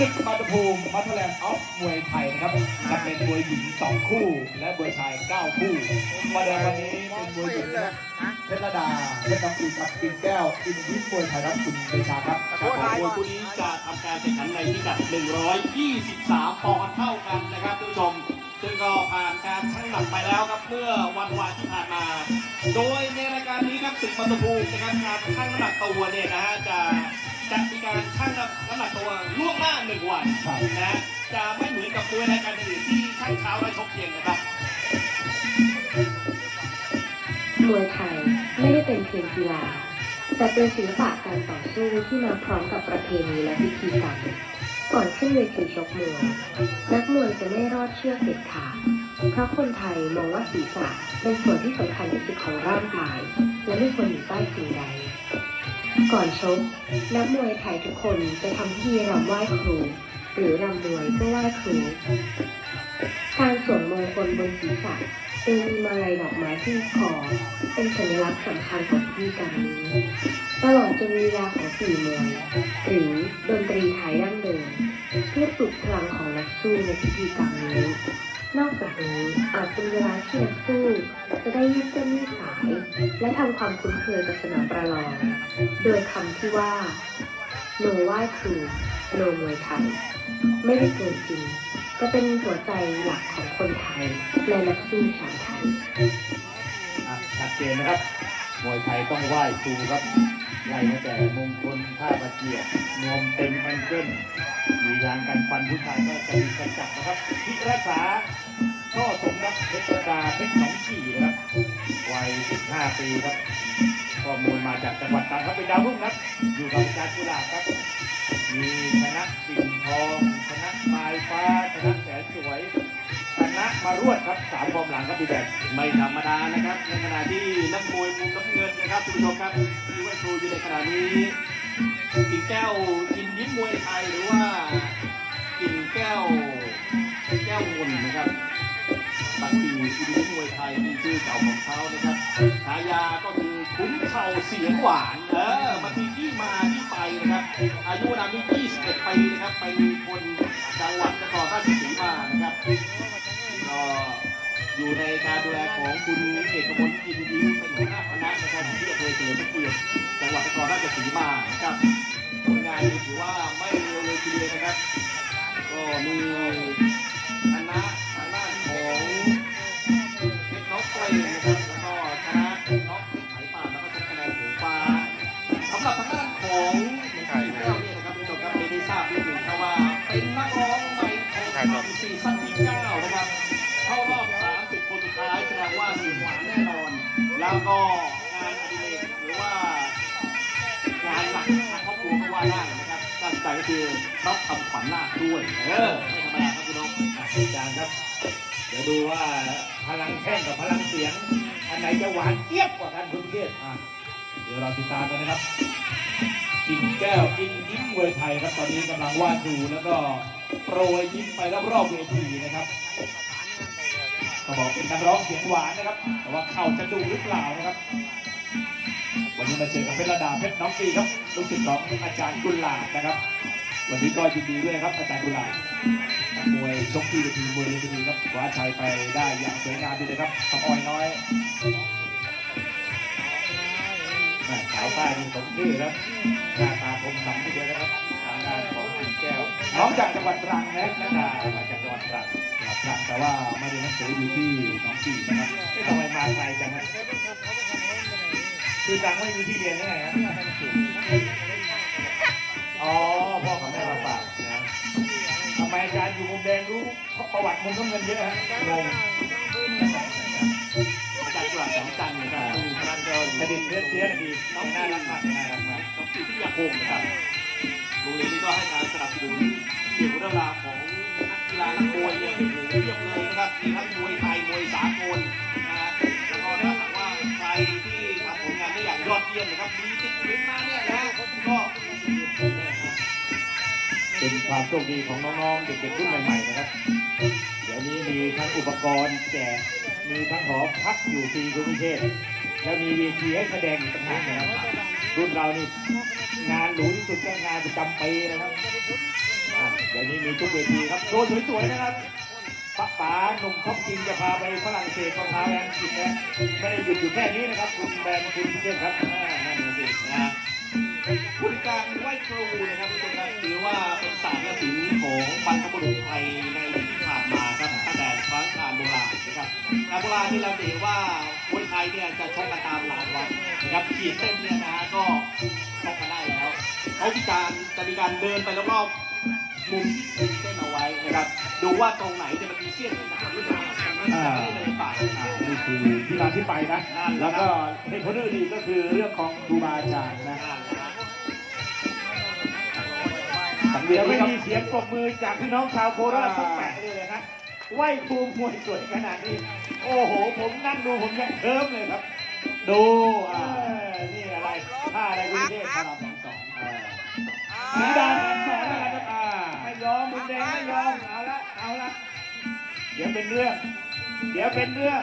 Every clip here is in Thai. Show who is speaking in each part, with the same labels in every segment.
Speaker 1: ศึกมาตุภูมิมัทแลนด์ออฟมวยไทยนะครับจะเป็นมวยหญิงสองคู่ และมวยชายเก้าคู่มาแดงวันนี้เป็นมวยหญิงนะครับเพชรดาเพชรน้องปีกับปิ่นแก้วอินทิพย์มวยไทยครับคุณเดชาครับ
Speaker 2: ครับผมมวยคู่นี้จะทำการแข่งขันในพิกัด 123 ปอนด์เท่ากันนะครับท่านผู้ชมซึ่งก็ผ่านการชั่งน้ำหนักไปแล้วครับเมื่อวันวานที่ผ่านมา โดยในรายการนี้ครับศึกมาตุภูมินะครับการชั่งน้ำหนักตัวเนี่ยนะฮะจะ จะมีการชั่งน้ำหนักตัวล่วงหน้าหนึ่งวัน
Speaker 1: ครับ
Speaker 2: นะฮะจะไม่เหมือนกับมวยรายการอื่นที่ชั่งเช้าและชกเย็นนะครับ
Speaker 3: มวยไทยไม่ได้เป็นเพียงกีฬา แต่เป็นศิลปะการต่อสู้ที่มาพร้อมกับประเพณีและพิธีกรรมก่อนขึ้นเวทีชกมวยนักมวยจะไม่รอดเชือกเด็ดขาดเพราะคนไทยมองว่าศีรษะเป็นส่วนที่สำคัญที่สุดของร่างกาย และไม่ควรอยู่ใต้สิ่งใด ก่อนชกนักมวยไทยทุกคนจะทำพิธีรำไหว้ครู หรือรำมวยเพื่อไหว้ครู การสวมมงคลบนศีรษะโดยมีมาลัยดอกไม้ที่คอเป็นสัญลักษณ์สำคัญของพิธีกรรนี้ตลอดจนลีลาของสี่มวยหรือดนตรีไทยดั้งเดิมเพื่อปลุกพลังของนักสู้ในพิธีกรรมนี้ นอกจากนี้อาจเป็นเวลาที่นักสู้จะได้ยืดเส้นยืดสาย และทำความคุ้นเคยกับสนามประลอง โดยคำที่ว่าโนไหวครูโนมวยไทย ไม่ได้เกินจริงก็เป็นหัวใจหลักของคนไทยและนักสู้ชาวไทย
Speaker 1: อะชัดเจนนะครับ มวยไทยต้องไหว้ครูครับไล่ตั้งแต่มงคลท่าประเกียรนวมเต็มแองเกิลมียางกันฟันผู้ชายก็จะมีกระจับนะครับพิรักษา ช่อสมรับเพชรดาเพชรหนองขี่นะครับวัย 15 ปีครับข้อมูลมาจากจังหวัดตรังครับเป็นดาวรุ่งครับอยู่กับอาจารย์กุหลาบครับ มีชนะสิ่งทองชนะไม้ฟ้าชนะแสนสวยชนะมารวดครับสามฟอร์มหลังครับพี่แบง
Speaker 2: ไม่ธรรมดานะครับในขณะที่นักมวยมุมน้ำเงินนะครับคุณผู้ชมครับที่ว่าครูอยู่ในขณะนี้กิ่งแก้วกินยิ้มมวยไทยหรือว่ากิ่งแก้วแก้ววนนะครับ ปักกิ่งกินยิ้มวยไทยมีชื่อเก่าของเขานะครับฉายาก็คือคุ้มเข่าเสียงหวานเออมันมีที่มาที่ไปนะครับ อายุนามนี่21ปีนะครับ ไปมีคนจังหวัดนครราชสีมานะครับก็อยู่ในการดูแลของคุณเอกมลอินดีเป็นหัวหน้าคณะนะครับที่อำเภอเฉลิมพระเกียรติจังหวัดนครราชสีมานะครับผลงานถือว่าไม่เร็วเลยทีเดียวนะครับ ก็มี ก็คณะน้องเพชรไผ่ป่านแล้วก็ชนะคะแนนหงฟ้าสำหรับทางด้านของไข่แก้วเนี่ยนะครับคุณผู้ชมครับไม่ได้ทราบนิดหนึ่งครับว่าเป็นนักร้องในองคำซีซั่นที่เก้านะครับเข้ารอบ30คนสุก้ายแสดงว่าสียงหวานแน่นอนแล้วก็งานอดิเรกหรือว่างานหลักทางครอบครัวก็ว่าได้นะครับตั้งใจก็คือรับทำขวัญนาคด้วย เออไม่ธรรมดาครับพี่น้อง
Speaker 1: อาจารย์ครับ ดี๋ยวดูว่าพลังแข้งกับพลังเสียง อันไหนจะหวานเจี๊ยบกว่ากันคุณเทพอะเดี๋ยวเราติดตามกันนะครับกิ่งแก้วกินยิ้มมวยไทยครับตอนนี้กำลังวาดดูแล้วก็โปรยยิ้มไปรอบๆเวทีนะครับเขาบอกเป็นนักร้องเสียงหวานนะครับ แต่ว่าเข่าจะดูหรือเปล่านะครับ วันนี้มาเจอกับเพชรระดาเพชรน้องปีครับลูกศิษย์ของอาจารย์กุลาบนะครับ วันนี้ก็ยินดีด้วยครับอาจารย์กุลาบ มวยชกที่เวทีมวยลุมพินีครับคว้าชัยไปได้อย่างสวยงามดีเลยครับสำออยน้อยสาวใต้มีสมชื่อครับหน้าตาคมสันทีเดียวนะครับทางด้านของกิ่งแก้วน้องจากจังหวัดตรังนะนักดามาจากจังหวัดตรังจังหวัดตรังแต่ว่ามาเรียนหนังสืออยู่ที่หนองกี่นะครับทำไมมาไกลจังฮะคือตรังไม่มีที่เรียนได้ไงฮะ มุมน้ำเงินเยอะฮะงง
Speaker 2: จารย์กุหลาบแสงจันทร์นะครับซึ่งท่านก็
Speaker 1: กระดิ่งเสื้อเสื้อกันดีน้องน่ารักมากน่ารักมาก
Speaker 2: น้องปีที่อยาคงนะครับโรงเรียนนี้ก็ให้การสนับสนุนเกี่ยวกับเรื่องราวของนักกีฬานักมวยเนี่ยเพียบเลยนะครับมีทั้งมวยไทยมวยสากลนะฮะแล้วก็ถ้าหากว่าใครที่ทำผลงานได้อย่างยอดเยี่ยมนะครับมีติดพื้นมาเนี่ยนะก็มีสิทธิ์เลือกเลยนะครับ
Speaker 1: เป็นความโชคดีของน้องๆเด็กๆรุ่นใหม่ๆนะครับ เดี๋ยวนี้มีทั้งอุปกรณ์แจกมีทั้งหอพักอยู่ฟรีคุณพิเชษแล้วมีเวทีให้แสดงอีกต่างหากนะครับรุ่นเรานี่งานหรูที่สุดก็งานประจำปีนะครับอะยวนี้มีทุกเวทีครับโชว์สวยๆนะครับป้าป๋าหนุ่มท็อปจริงจะพาไปฝรั่งเศสก็พาแรงกิจนะไม่ได้หยุดอยู่แค่นี้นะครับ คุณแบนคุณพื่อนครับ
Speaker 2: อ่านั่นน่สินะฮะผู้จัดการไหว้ครูนะครับทุกคนครับถือว่าเป็นศาสตร์และศิลป์ของบรรพบุรุษไทย นะครับการโบราณที่เราจะเห็นว่ามวยไทยเนี่ยจะชกกันตามหลานวัดนะครับขีดเส้นเนี่ยนะฮะก็ชกกันได้แล้วเขามีการจะมีการเดินไปรอบๆมุมที่ขีดเส้นเอาไว้นะครับ ดูว่าตรงไหนจะมันมีเสี้ยนที่หนาหรือเปล่าไม่ได้เลยไปอ่า
Speaker 1: นี่คือที่มาที่ไปนะ แล้วก็เหตุผลอื่นอีกก็คือเรื่องของครูบาอาจารย์นะสังเวีย
Speaker 4: เดี๋
Speaker 1: น
Speaker 4: ยว
Speaker 1: ไม่
Speaker 4: ไม่
Speaker 1: มี
Speaker 4: มีเสียงปรบมือจากพี่น้องชาวโคราชสักแปะเลยนะ ไหวครูมวยสวยขนาดนี้ โอ้โห ผมนั่งดูผมยังเคิมเลยครับ
Speaker 1: ดู
Speaker 4: เอ
Speaker 1: อ่า
Speaker 4: อนี่อะไรท่าอะไรคุณเทพ
Speaker 1: พระรามสองสองอ่า
Speaker 4: สีดาแสนสอนนะครับ
Speaker 1: อ่า
Speaker 4: ไม่ยอมมุนแดงไม่ยอมเอาละเอาละเดี๋ยวเป็นเรื่อง เดี๋ยวเป็นเรื่อง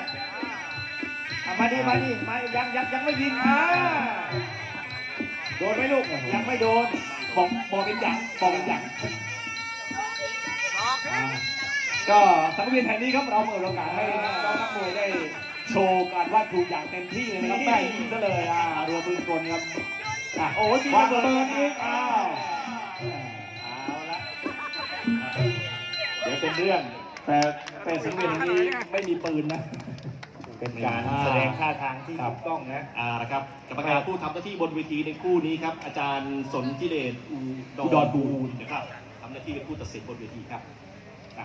Speaker 4: เอามาดิมาดิมายังยังยังไม่ยิงอ่าโดนไหมลูกยังไม่โดน
Speaker 1: บอกบอกเป็นอย่างบอกเป็นอย่างอ่า ก็สังเวียนแห่งนี้ครับเราเปิดโอกาสให้น้องนักมวยได้โชว์การวาดครูอย่างเต็มที่เลยนะครับแม่ยิงซะเลยอ่ารวมปืนกลครับอะ
Speaker 4: โอ้ยมี
Speaker 1: วาง
Speaker 4: ระ
Speaker 1: ระ
Speaker 4: เบิ
Speaker 1: เบิ
Speaker 4: ด
Speaker 1: ด
Speaker 4: อี
Speaker 1: อี
Speaker 4: ก
Speaker 1: ก
Speaker 4: อ้า
Speaker 1: อ้าวว
Speaker 4: เอาละเดี๋ยวเป็นเรื่อง
Speaker 1: แต่แต่สังเวียนแห่งนี้ไม่มีปืนนะ
Speaker 4: เป็นการแสดงท่าทางที่
Speaker 1: ครับ
Speaker 4: ถูกต้องนะ
Speaker 2: อ่านะครับกรรมการผู้ทำหน้าที่บนเวทีในคู่นี้ครับ อาจารย์สนธิเดชอุ
Speaker 1: อุดรบูรณ์
Speaker 2: นะครับทำหน้าที่เป็นผู้ตัดสินบนเวทีครับ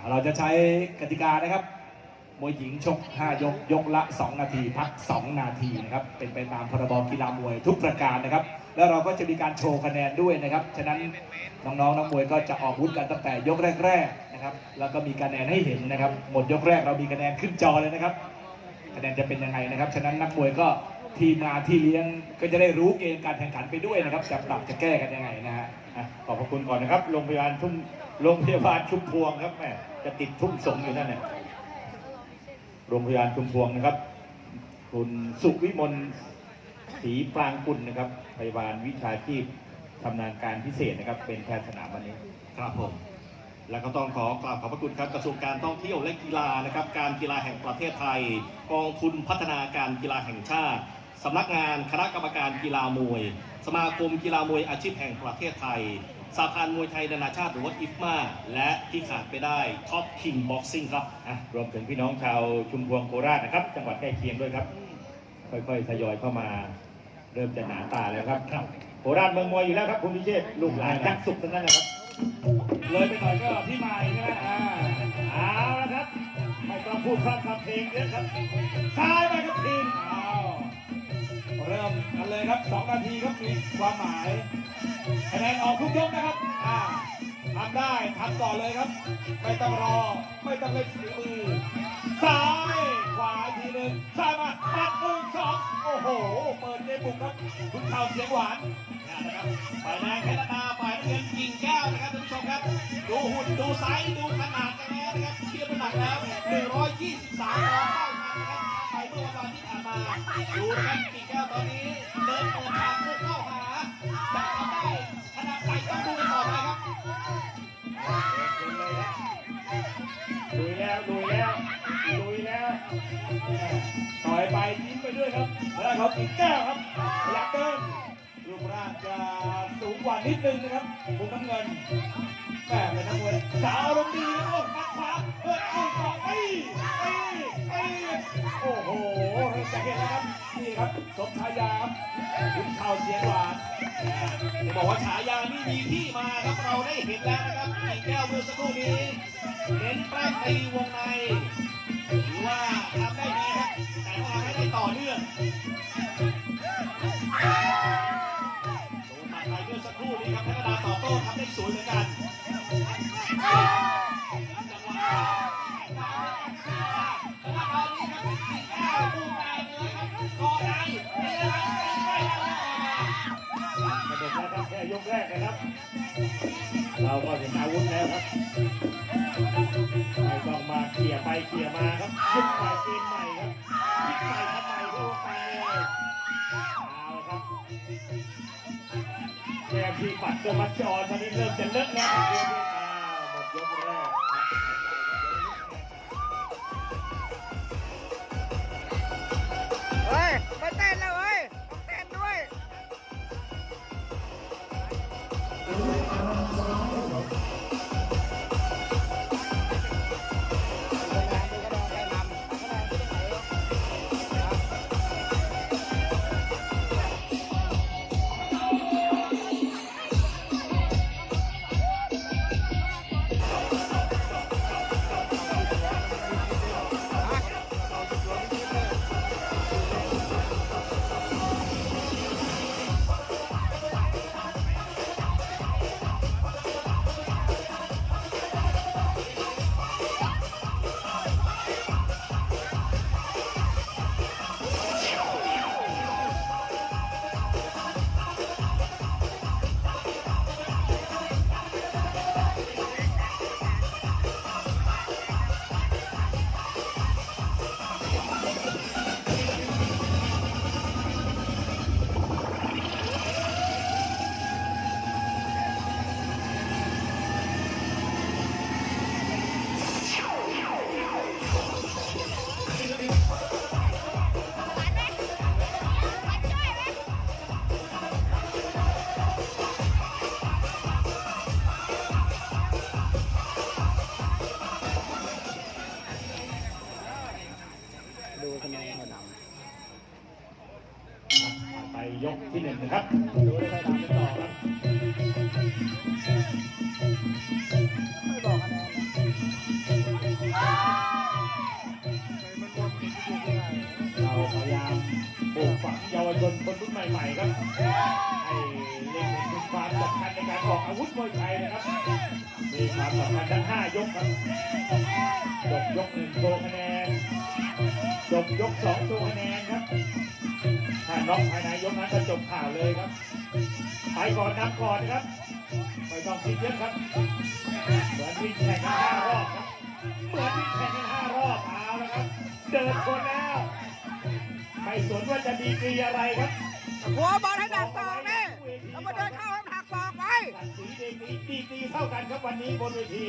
Speaker 1: อะเราจะใช้กติกานะครับ มวยหญิงชก 5 ยก ยกละ 2 นาที พัก 2 นาทีนะครับ เป็นไปตามพรบกีฬามวยทุกประการนะครับ แล้วเราก็จะมีการโชว์คะแนนด้วยนะครับ ฉะนั้นน้องๆนักมวยก็จะออกวุธกันตั้งแต่ยกแรกๆนะครับ แล้วก็มีคะแนนให้เห็นนะครับ หมดยกแรกเรามีคะแนนขึ้นจอเลยนะครับ คะแนนจะเป็นยังไงนะครับ ฉะนั้นนักมวยก็ทีมงานที่เลี้ยงก็จะได้รู้เกมการแข่งขันไปด้วยนะครับ จะปรับจะแก้กันยังไงนะฮะ
Speaker 4: อะขอบพระคุณก่อนนะครับ โรงพยาบาลทุ่ม โรงพยาบาลชุมพวงครับแม่จะติดทุ่มสงอยู่นั่นเนี่ยโรงพยาบาลชุมพวงนะครับ คุณสุวิมลศรีปรางกุลนะครับพยาบาลวิชาชีพชำนาญการพิเศษนะครับ เป็นแพทย์สนามวันนี้
Speaker 2: ครับผม แล้วก็ต้องขอกราบขอบพระคุณครับกระทรวงการท่องเที่ยวและกีฬานะครับ การกีฬาแห่งประเทศไทย กองทุนพัฒนาการกีฬาแห่งชาติสำนักงานคณะกรรมการกีฬามวย สมาคมกีฬามวยอาชีพแห่งประเทศไทย สาพันธ์มวยไทยนานาชาติหรือว่าอิฟมาและที่ขาดไปได้ท็อปคิงบ็อกซิ่งครับ
Speaker 4: อะรวมถึงพี่น้องชาวชุมพวงโคราชนะครับ จังหวัดใกล้เคียงด้วยครับ ค่อยๆทยอยเข้ามา เริ่มจะหนาตาแล้วครับ
Speaker 1: ครับ
Speaker 4: โคราชเมืองมวยอยู่แล้วครับคุณพิเชษฐ์ลูกหลานยักษ์สุขทั้งนั้นนะครับ
Speaker 1: เลยไปหน่อยก็พี่ไม้ใช่ไหมอ่า
Speaker 4: เอาละครับ ไม่ต้องพูดพร่ำทำเพลงเยอะครับซ้ายไปครับทีม
Speaker 1: อ้าว เริ่มกันเลยครับ 2 นาทีครับมีความหมายคะแนนออกทุกยกนะครับอ่าทำได้ทำต่อเลยครับ ไม่ต้องรอ ไม่ต้องเล่นฝีมือ ซ้าย ขวาอีกทีหนึ่งซ้ายมาปัดหนึ่งสองโอ้โห เปิดเกมบุกครับคุณข่าเสียงหวาน
Speaker 2: นะครับฝ่ายแดงแคนาดาฝ่ายน้ำเงินกิ่งแก้วนะครับท่านผู้ชมครับ ดูหุ่นดูไซส์ แก้วครับข
Speaker 4: ยั
Speaker 1: บเดินรูปร่างจะสูงกว่านิดนึงนะครับมุมน้ำเงินแม่เป็นนักมวยสาวอารมณ์ดีโอ้ปัดขวาเปิดหนึ่งสองไปไปไปโอ้โหเริ่มจะเห็นแล้วครับนี่ครับสมชายาคุณข่าวเสียงหวาน
Speaker 2: จะบอกว่าฉายานี่มีที่มาครับเราได้เห็นแล้วนะครับกิ่งแก้วเมื่อสักครู่นี้เน้นแป้งตีวงใน ทำได้สวยเหมือนกันจังหวะครับกิ่งแก้วบูมแรงเลยครับก่อในไม่ได้ไม่ได้
Speaker 4: กระโดดแล้วครับแค่ยกแรกนะครับ เราก็เห็นอาวุธแล้วครับไม่ต้องมาเขี่ยไปเขี่ยมาครับยุคใหม่เกมม่ค แทนที่ปัดตัวมาจอนตอนนี้เริ่มจะเลิกแล้วหมดยกแรก ที่หนึ่งนะครับดูได้ค่อยตามกันต่อครับเราพยายามปลูกฝังเยาวชนคนรุ่นใหม่ๆครับให้เล็งเห็นถึงความสำคัญในการออกอาวุธมวยไทยนะครับมีความสำคัญทั้งห้ายกครับจบยกหนึ่งโชว์คะแนนจบยกสองโชว์คะแนน น็อกภายในยกนั้นก็จบข่าวเลยครับ ไปก่อนนำก่อนนะครับไม่ต้องคิดเยอะครับ เหมือนวิ่งแข่งกันห้ารอบครับ เหมือนวิ่งแข่งกันห้ารอบเอาแล้วครับ เดินชนแล้วไม่สนว่าจะดีกรีอะไรครับ
Speaker 5: หัวบอลให้ดักศอกนี่แล้วมาเดินเข้าให้มันหักศอกไป
Speaker 4: สันสีดีกรีดีกรีเท่ากันครับวันนี้บนเวที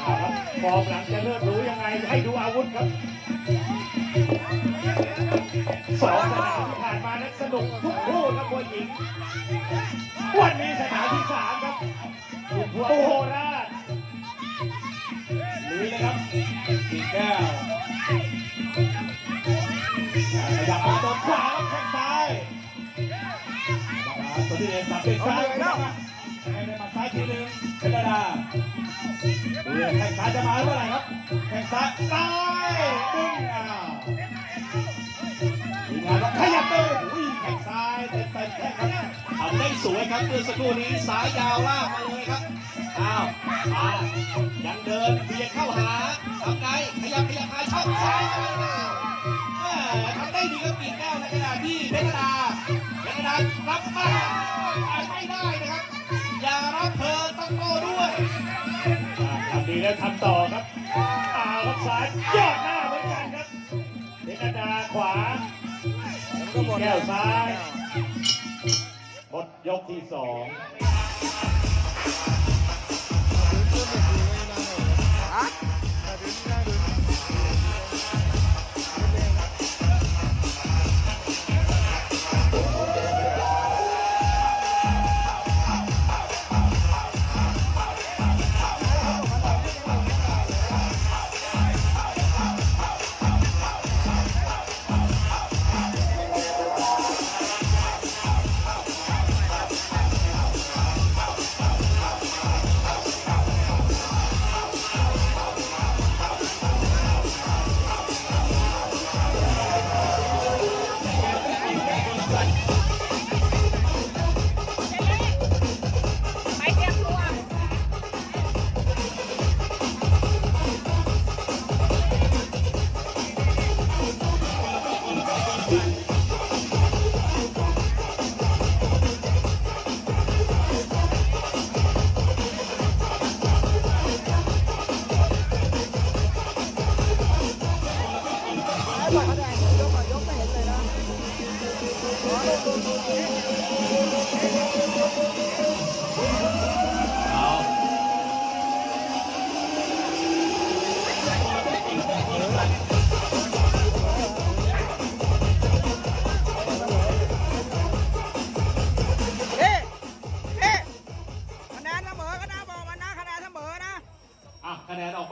Speaker 4: เอาครับฟอร์มหลังจะเริ่มรู้ยังไงให้ดูอาวุธครับ นนี้สนามที่สามครับโอ้โหราชลุยเลยครับสีแก้วขยับมาตัวขวาครับแข้งซ้ายดาราตัวที่เรียนสับด้วยซ้ายครับให้ได้มาซ้ายทีหนึงเป็นดาราดูเลยแข้งซ้ายจะมาเมื่อไหร่ครับแข้งซ้ายซ้าย ทำ
Speaker 2: ได้สวยครับเมื่อสักครู่นี้สายยาวลากมาเลยครับอ้าวมายังเดินเบียดเข้าหาทำไงขยับขยับหาช่องซ้ายมาแล้วแม่ทำได้ดีครับกิ่งแก้วในขณะที่เพชรดาเพชรดารับมาไม่ได้นะครับ อย่ารับเธอต้องโตด้วย
Speaker 4: ทำดีแล้วทำต่อครับอ้าวรับซ้ายยอดหน้าเหมือนกันครับเดกดาขวา แก้วซ้ายหมดยกที่สอง
Speaker 5: ฮะ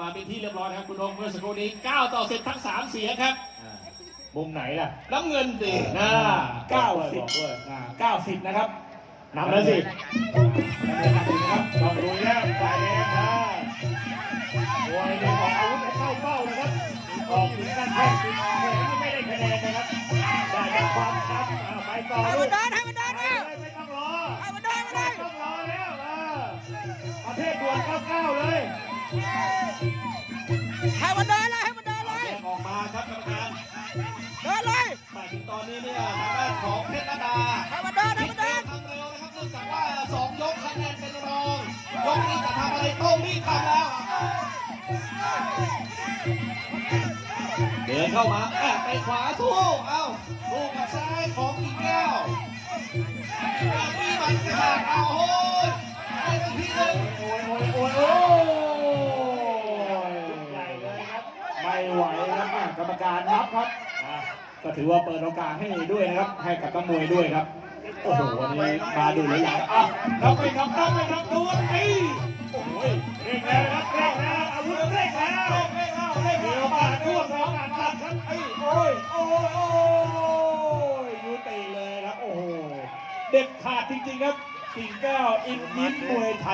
Speaker 5: มา
Speaker 2: เป็นที่เรียบร้อยนะครับคุณธงเมื่อสักครู่นี้ 9 ต่อ 10 ทั้ง 3 เสียงครับ
Speaker 4: มุมไหนล่ะ
Speaker 2: น้ำเงินสิ
Speaker 4: อ่า
Speaker 2: นะ
Speaker 4: เก้าสิบอ่าเก้าสิบนะครับนำแล้วสินำแล้วนะครับต้องดูแล้วฝ่ายแดงนะมวยเนี่ยออกอาวุธให้เข้าเป้านะครับออกถึงด้านแข้งถึงแขนนี่ไม่ได้คะแนนนะครับได้แต่ความช้ำอ่าไปต่อ
Speaker 5: ให้
Speaker 4: ลู
Speaker 5: มัน
Speaker 4: ก
Speaker 5: เดินให้มันเดิน
Speaker 4: ไป
Speaker 5: เร็ว
Speaker 4: เลยไม่ต้องรอ
Speaker 5: ให้มันเดินไปเล
Speaker 4: ไม่
Speaker 5: ย
Speaker 4: ต้องรอแล้วเออประเภทด่วนเก้าเก้าเลย
Speaker 5: ให้มันเดินเลยให้มันเดินเลย
Speaker 2: ออกมาครับกรรมการ
Speaker 5: เดินเลย
Speaker 2: มาถึงตอนนี้เนี่ยทางด้านของเพชรระดา
Speaker 5: ให้มันเดินให้มัน
Speaker 2: เดิน ทำเร็วนะครับเนื่องจากว่าสองยกคะแนนเป็นรองยกนี้จะทำอะไรต้องรีบทำแล้วเดินเข้ามาแอบไปขวาทู่เอ้าทู่กับซ้ายของกิ่งแก้วแบบนี้มันขาดเอาโอ้ยไปกันทีหนึง
Speaker 4: โอ้ยโอ้ยโอ้ยโอ้ยใหญ่เลยครับ ไม่ไหวครับอะกรรมการนับครับอะ ก็ถือว่าเปิดโอกาสให้ด้วยนะครับ ให้กับนักมวยด้วยครับ โอ้โหวันนี้มาดูหลายอย่างอะนับไปนับนับไปนับดูไอ้โอ้โหเร่งแล้วนะครับเร่งแล้วอาวุธเร่งแล้วเร่งแล้วเร่งแล้วเดี๋ยวมาทั่วสองอันตัดครับไอ้โอ้ยโอ้ยโอ้ยยูตีเลยครับโอ้โหเด็ก
Speaker 1: ขาดจริงๆครับกิ่งแก้วอินยิ้มมวยไทย